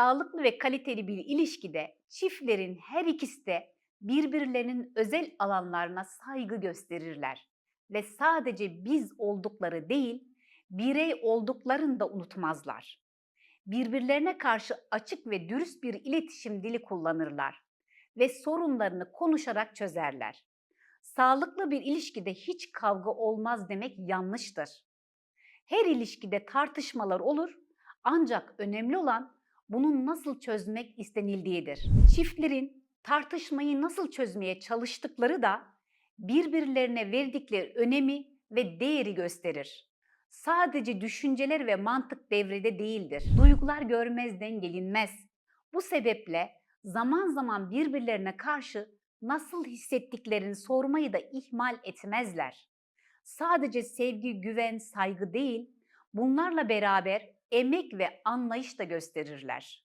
Sağlıklı ve kaliteli bir ilişkide çiftlerin her ikisi de birbirlerinin özel alanlarına saygı gösterirler ve sadece biz oldukları değil, birey olduklarını da unutmazlar. Birbirlerine karşı açık ve dürüst bir iletişim dili kullanırlar ve sorunlarını konuşarak çözerler. Sağlıklı bir ilişkide hiç kavga olmaz demek yanlıştır. Her ilişkide tartışmalar olur ancak önemli olan bunun nasıl çözmek istenildiğidir. Çiftlerin tartışmayı nasıl çözmeye çalıştıkları da birbirlerine verdikleri önemi ve değeri gösterir. Sadece düşünceler ve mantık devrede değildir. Duygular görmezden gelinmez. Bu sebeple zaman zaman birbirlerine karşı nasıl hissettiklerini sormayı da ihmal etmezler. Sadece sevgi, güven, saygı değil, bunlarla beraber emek ve anlayış da gösterirler.